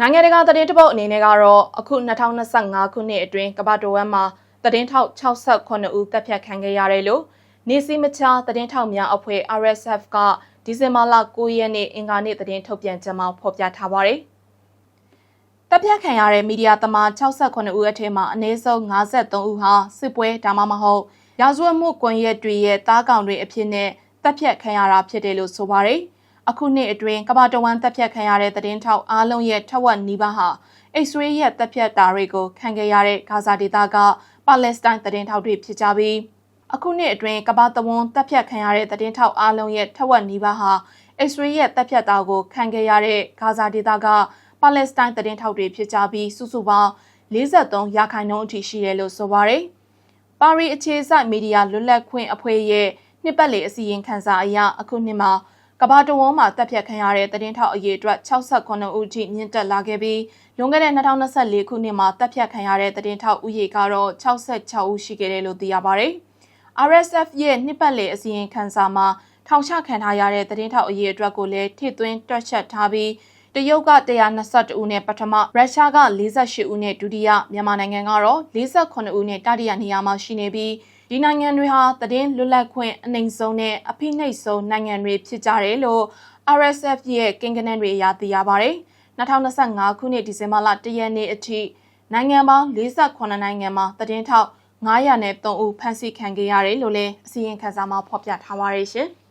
နိုင်ငံတကာသတင်းတပုတ်အနေနဲ့ကတော့အခု2025ခုနှစ်အတွင်းကမ္ဘာတော်ဝမ်းမှာသတင်းထောက်68ဦးတပ်ဖြတ်ခံခဲ့ရတယ်လို့နေစီမချာသတင်းထောက်များအဖွဲ့ RSF ကဒီဇင်ဘာလ9ရက်နေ့အင်္ဂါနေ့သတင်းထုတ်ပြန်ချက်မှာဖော်ပြထားပါတယ်။တပ်ဖြတ်ခံရတဲ့မီဒီယာသမား68ဦးအထက်မှာအနည်းဆုံး53ဦးဟာစစ်ပွဲဒါမှမဟုတ်ရာဇဝတ်မှုကွန်ရက်တွေရဲ့တားကောင်တွေအဖြစ်နဲ့တပ်ဖြတ်ခံရတာဖြစ်တယ်လို့ဆိုပါတယ်။ အခုနှစ်အတွင်းကမ္ဘာတဝန်းတပ်ဖြတ်ခံရတဲ့သတင်းထောက်အားလုံးရဲ့ထက်ဝက်နီးပါးဟာအိတ်ဆွေးရဲ့တပ်ဖြတ်တာတွေကိုခံခဲ့ရတဲ့ဂါဇာဒေသကပါလက်စတိုင်းသတင်းထောက်တွေဖြစ်ကြပြီးအခုနှစ်အတွင်းကမ္ဘာတဝန်းတပ်ဖြတ်ခံရတဲ့သတင်းထောက်အားလုံးရဲ့ထက်ဝက်နီးပါးဟာအိတ်ဆွေးရဲ့တပ်ဖြတ်တာကိုခံခဲ့ရတဲ့ဂါဇာဒေသကပါလက်စတိုင်းသတင်းထောက်တွေဖြစ်ကြပြီးစုစုပေါင်း43ရာခိုင်နှုန်းအထိရှိတယ်လို့ဆိုပါတယ်။ပါရီအခြေစိုက်မီဒီယာလွတ်လပ်ခွင့်အဖွဲ့ရဲ့နှစ်ပတ်လည်အစည်းအဝေးခန်းစာအရအခုနှစ်မှာ ကဘာတဝန်းမှာတပ်ဖြတ်ခံရတဲ့သတင်းထောက်အရေအတွက်68ဦးထိမြင့်တက်လာခဲ့ပြီးလွန်ခဲ့တဲ့2024ခုနှစ်မှာတပ်ဖြတ်ခံရတဲ့သတင်းထောက်ဦးရေကတော့66ဦးရှိခဲ့တယ်လို့သိရပါတယ်။ RSF ရဲ့နှစ်ပတ်လည်အစည်းအဝေးခန်းစာမှာထောင်ချခံထားရတဲ့သတင်းထောက်အရေအတွက်ကိုလည်းထိသွင်းတွက်ချက်ထားပြီးတရုတ်က122ဦးနဲ့ပထမရုရှားက48ဦးနဲ့ဒုတိယမြန်မာနိုင်ငံကတော့48ဦးနဲ့တတိယနေရာမှာရှိနေပြီး ဒီနိုင်ငံတွေဟာသတင်းလွတ်လပ်ခွင့်အနိုင်ဆုံးနဲ့အဖိနှိပ်ဆုံးနိုင်ငံတွေဖြစ်ကြတယ်လို့ RSF ရဲ့ကိန်းဂဏန်းတွေအရသိရပါတယ်။2025ခုနှစ်ဒီဇင်ဘာလ1ရက်နေ့အထိနိုင်ငံပေါင်း48နိုင်ငံမှာသတင်းထောက်903ဦးဖမ်းဆီးခံခဲ့ရတယ်လို့လည်းအစည်းအဝေးခန်းစာမှာဖော်ပြထားပါတယ်ရှင်။